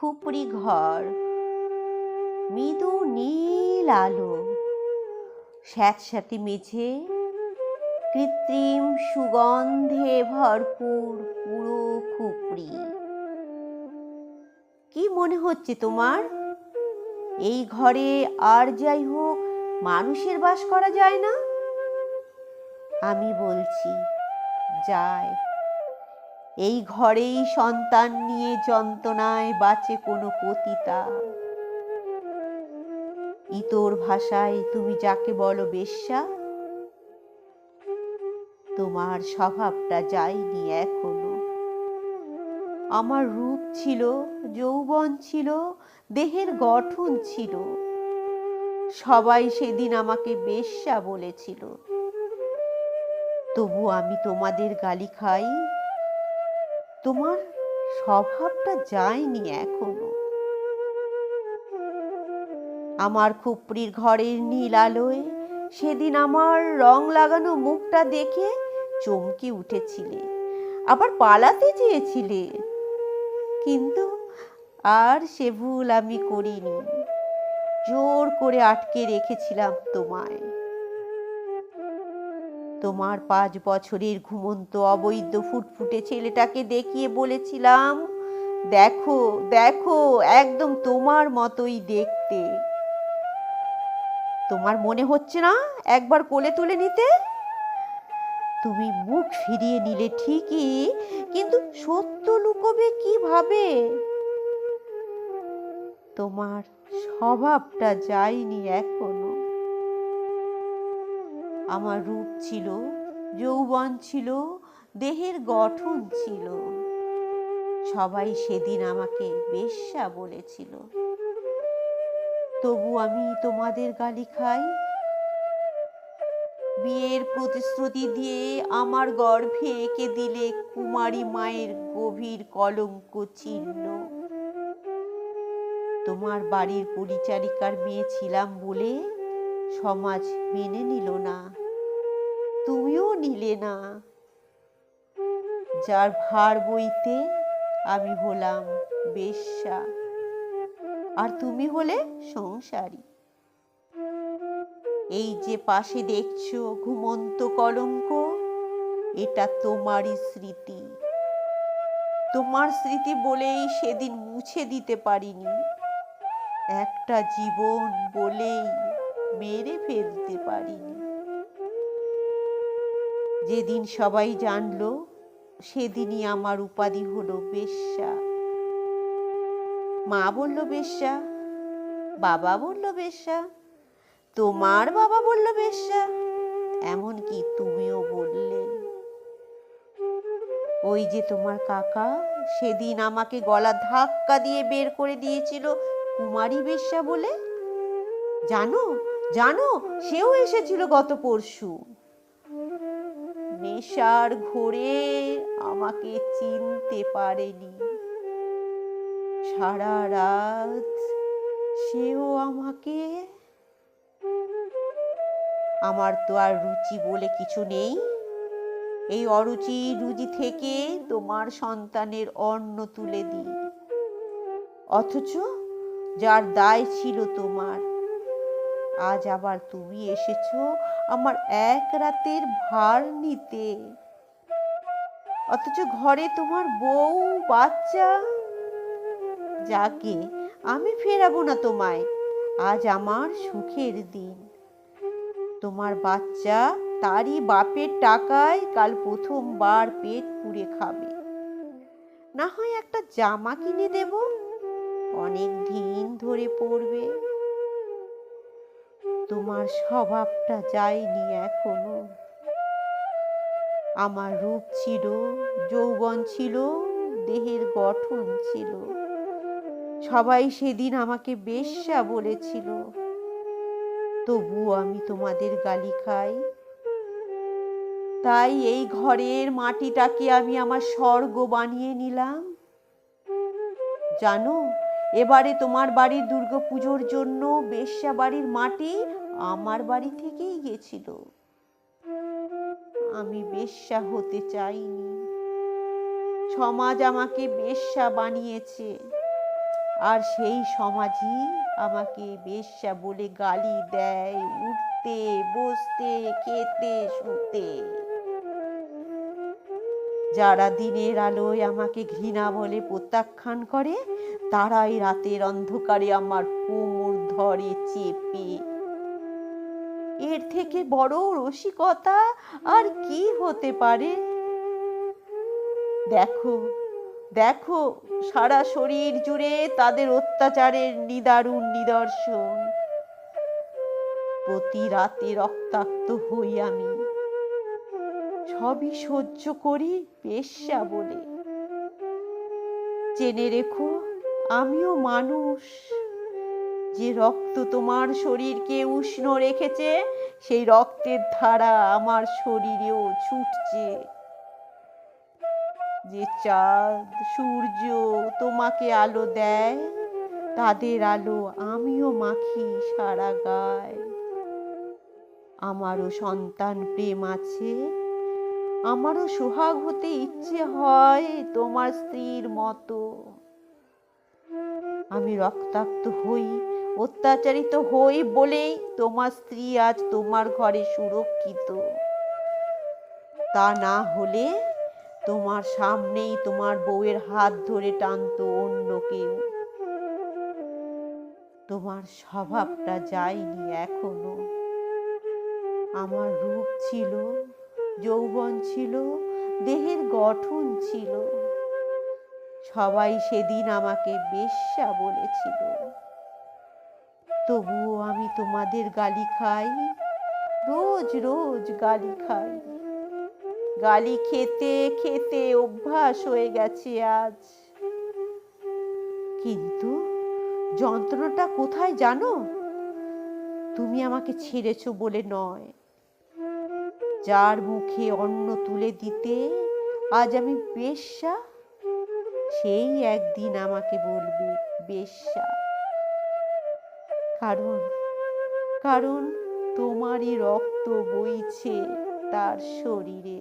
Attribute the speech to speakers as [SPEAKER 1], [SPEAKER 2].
[SPEAKER 1] খুপড়ি ঘর। মৃদু নীল আলো। স্যাঁতস্যাঁতে মেঝে। কৃত্রিম সুগন্ধে ভরপুর পুরো খুপড়ি। কি মনে হচ্ছে তোমার? এই ঘরে আর যাই হোক, মানুষের বাস করা যায় না? আমি বলছি, যায়। এই ঘরেই সন্তান নিয়ে যন্ত্রণায় বাঁচে কোনো পতিতা। ইতর ভাষায় তুমি যাকে বলো বেশ্যা, তোমার স্বভাবটা যায়নি এখনও। আমার রূপ ছিল, যৌবন ছিল, দেহের গঠন ছিল। সবাই সেদিন আমাকে বেশ্যা বলেছিল। তবু আমি তোমাদের গালি খাই তোমার স্বভাবটা যায়নি এখনও। আমার খুপড়ির ঘরের নীল আলোয় সেদিন আমার রং লাগানো মুখটা দেখে চমকে উঠেছিলে, আবার পালাতে চেয়েছিলে। কিন্তু আর সে ভুল আমি করিনি। জোর করে আটকে রেখেছিলাম তোমায়। তোমার পাঁচ বছরের ঘুমন্ত অবৈধ ফুটফুটে ছেলেটাকে দেখিয়ে বলেছিলাম, দেখো দেখো, একদম তোমার মতোই দেখতে। তোমার মনে হচ্ছে না একবার কোলে তুলে নিতে? তুমি মুখ ফিরিয়ে নিলে ঠিকই, কিন্তু সত্য লুকোবে কীভাবে? তোমার স্বভাবটা যায়নি এখনও। আমার রূপ ছিল, যৌবন ছিল, দেহের গঠন ছিল। সবাই সেদিন আমাকে বেশ্যা বলেছিল। তবু আমি তোমাদের গালি খাই। বিয়ের প্রতিশ্রুতি দিয়ে আমার গর্ভে এঁকে দিলে কুমারী মায়ের গভীর কলঙ্ক চিহ্ন তোমার বাড়ির পরিচারিকার মেয়ে ছিলাম বলে সমাজ মেনে নিল না। তুমিও নিলে না। যার ভার বইতে আমি হলাম বেশ্যা, আর তুমি হলে সংসারী। এই যে পাশে দেখছ ঘুমন্ত কলঙ্ক, এটা তোমারই স্মৃতি। তোমার স্মৃতি বলেই সেদিন মুছে দিতে পারিনি। একটা জীবন বলেই মেরে ফেলতে পারিনি। যেদিন সবাই জানলো, সেদিনই আমার উপাধি হলো বেশ্যা। মা বলল, বেশ্যা। বাবা বলল, বেশ্যা। তোমার বাবা বলল, বেশ্যা। এমনকি তুমিও বললে। ওই যে তোমার কাকা, সেদিন আমাকে গলা ধাক্কা দিয়ে বের করে দিয়েছিল কুমারী বেশ্যা বলে। জানো জানো, সেও এসেছিল গত পরশু। নেশার ঘোরে আমাকে চিনতে পারেনি। সারা রাত সেও আমাকে আমার তো আর রুচি বলে কিছু নেই। এই অরুচি রুচি থেকে তোমার সন্তানের অন্ন তুলে দিই। অথচ যার দায় ছিল তোমার আজ আবার তুমি এসেছ আমার এক রাতের ভার নিতে। অথচ ঘরে তোমার বউ, বাচ্চা। যাকে আমি ফেরাবো না তোমায়, আজ আমার সুখের দিন। তোমার বাচ্চা তারই বাপের টাকায় কাল প্রথমবার পেট পুড়ে খাবে। না হয় একটা জামা কিনে দেব, অনেক দিন ধরে পড়বে। তোমার স্বভাবটা যায়নি এখনও। আমার রূপ ছিল, যৌবন ছিল, দেহের গঠন ছিল। সবাই সেদিন আমাকে বেশ্যা বলেছিল তবু আমি তোমাদের গালি খাই। তাই এই ঘরের মাটিটাকে আমি আমার স্বর্গ বানিয়ে নিলাম। জানো, এবারে তোমার বাড়ির দুর্গাপুজোর জন্য বেশ্যা বাড়ির মাটি আমার বাড়ি থেকেই গেছিল। আমি বেশ্যা হতে চাইনি। সমাজ আমাকে বেশ্যা বানিয়েছে। আর সেই সমাজই আমাকে বেশ্যা বলে গালি দেয়। উঠতে, বসতে, খেতে, শুতে। যারা দিনের আলোয় আমাকে ঘৃণা বলে প্রত্যাখ্যান করে, তারাই রাতের অন্ধকারে আমার কোমর ধরে চেপে এর থেকে বড় রসিকতা আর কি হতে পারে? দেখো দেখো, সারা শরীর জুড়ে তাদের অত্যাচারের নিদারুণ নিদর্শন। প্রতি রাতে রক্তাক্ত হই আমি। সবই সহ্য করি পেশা বলে। জেনে রেখো, আমিও মানুষ। যে রক্ত তোমার শরীরকে উষ্ণ রেখেছে, সেই রক্তের ধারা আমার শরীরেও ছুটছে। যে চাঁদ, সূর্য তোমাকে আলো দেয়, তাদের আলো আমিও মাখি সারা গায়। আমারও সন্তান প্রেম আছে, আমারও সোহাগ হতে ইচ্ছে হয় তোমার স্ত্রীর মতো। আমি রক্তাক্ত হই, অত্যাচারিত হই বলেই তোমার স্ত্রী আজ তোমার ঘরে সুরক্ষিত। তা না হলে তোমার সামনেই তোমার বউয়ের হাত ধরে টানতো অন্য কেউ। তোমার স্বভাবটা যায়নি এখনও। আমার রূপ ছিল, যৌবন ছিল, দেহের গঠন ছিল। সবাই সেদিন আমাকে বেশ্যা বলেছিল। তবুও আমি তোমাদের গালি খাই রোজ রোজ গালি খাই গালি খেতে খেতে অভ্যাস হয়ে গেছে আজ। কিন্তু যন্ত্রণাটা কোথায় জানো? তুমি আমাকে ছেড়েছো বলে নয়। যার মুখে অন্ন তুলে দিতে আজ আমি বেশ্যা সেই একদিন আমাকে বলবে বেশ্যা কারণ কারণ তোমারই রক্ত বইছে তার শরীরে।